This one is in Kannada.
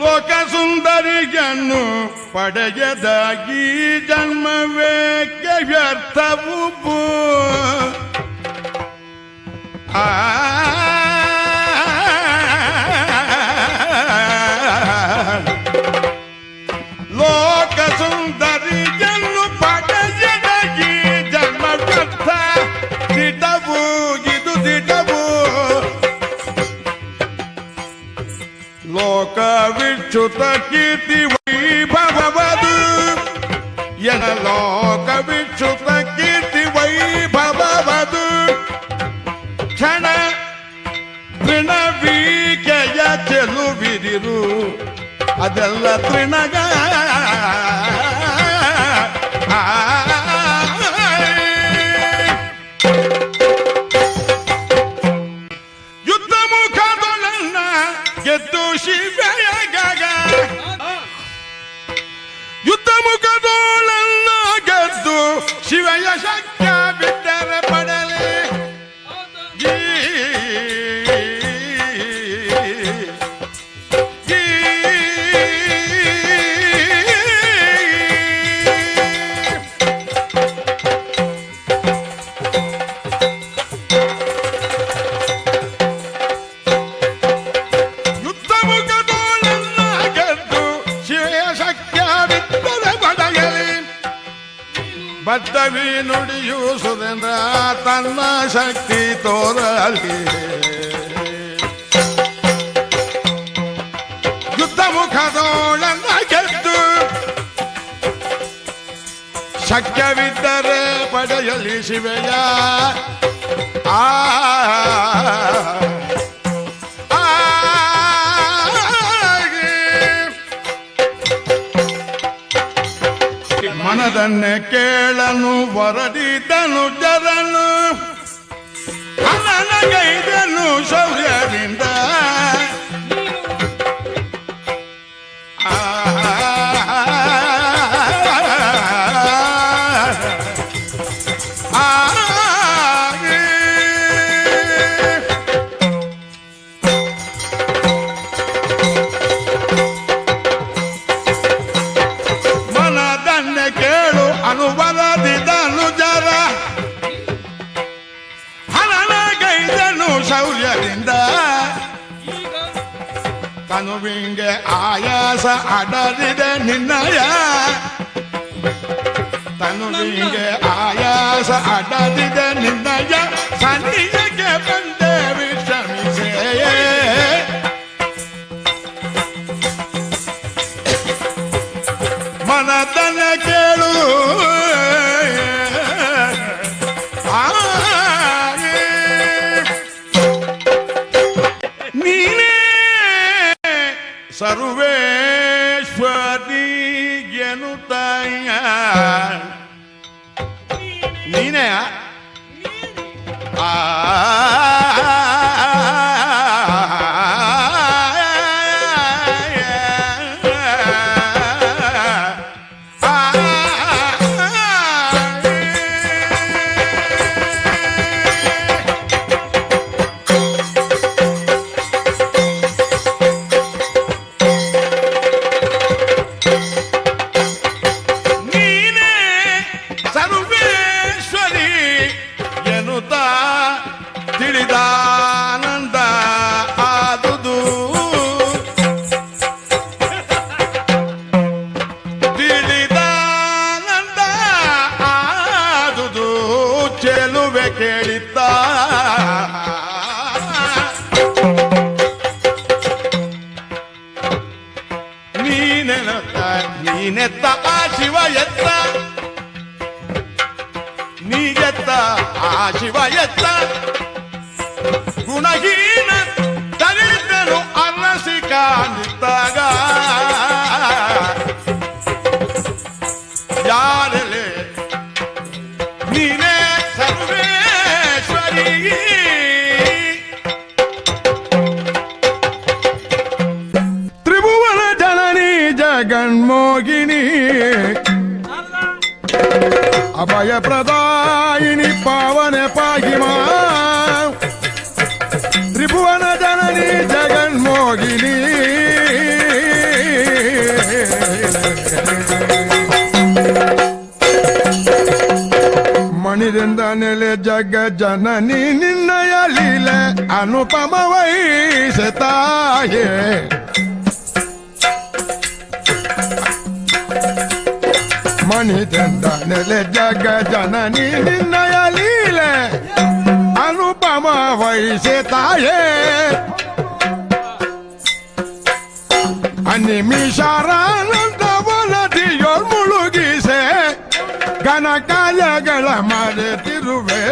ಲೋಕ ಸುಂದರಿಯನ್ನು ಪಡೆಯದಾಗಿ ಜನ್ಮವೇ ವ್ಯರ್ಥವು. ಆ ವಿಚ್ಯುತ ಕೀರ್ತಿ ವೈಭವದು ಎನ ಲೋಕ ವಿಚ್ಯುತ ಕೀರ್ತಿ ವೈಭವದು ಕ್ಷಣ ತೃಣವೀಕೆಯ ಚೆಲುವಿದಿರು ಅದೆಲ್ಲ ತೃಣಗ ಯುದ್ಧ ಬದ್ಧವಿ ನುಡಿಯು ಸುರೇಂದ್ರ ತನ್ನ ಶಕ್ತಿ ತೋರಲಿ. ಯುದ್ಧ ಮುಖದೋಳನ್ನ ಗೆದ್ದು ಶಕ್ಯವಿದ್ದರೆ ಪಡೆಯಲಿ ಶಿವೆಯ. ಆ ಮನದನ್ನೇ ಕೇಳನು ವರದಿದನು ಜರನು ತನುವಿಂಗೆ ಆಯಾಸ ಅಡರಿದೆ ನಿನ್ನಯ ತನುವಿಂಗೆ ಆಯಾಸ ಅಡರಿದೆ ನಿನ್ನಯ ಸನಿಯಗೆ ಬಂದೆ ವಿಶ್ರಮಿಸೇ ಮನದನ ಕೇಳು ಸರ್ವೇಶ್ವರಿ ಎನ್ನುತ್ತಾಯ ನೀನೇ ತಿಳಿದಾನಂದ ಆದುದು ತಿಳಿದಾನಂದ ಆದುದು ಚೆಲುವೆ ಕೇಳಿದ್ದ ನೀನೆನತ್ತ ನೀನೆತ್ತ ಆ ಶಿವ ಎತ್ತ ನೀಗೆತ್ತ ಆ ಶಿವ ಎತ್ತ ಅಭಯ ಪ್ರದಾಯಿಣಿ ಪಾವನ ಪಾಹಿಮಾ. ತ್ರಿಭುವನ ಜನನಿ ಜಗನ್ಮೋಗಿನಿ. ಮಣಿರಿಂದ ನೆಲೆ ಜಗ ಜನನಿ ನಿನ್ನಯ ಲೀಲೆ ಅನುಪಮ ವಹಿಸತಾಯೇ. ಮಣಿದಂಡ ನೆಲೆ ಜಗ ಜನನಿ ನಿನ್ನಯ ಲೀಲೆ. ಅನುಪಮ ವಹಿಸ ತಾಯೇ. ಅನಿಮಿಷಾರಾನಂದ ವಲದಿಯೊಳ್ ಮುಳುಗಿಸೆ. ಘನ ಕಾಯಗಳ ಮಾಡುತ್ತಿರುವೆ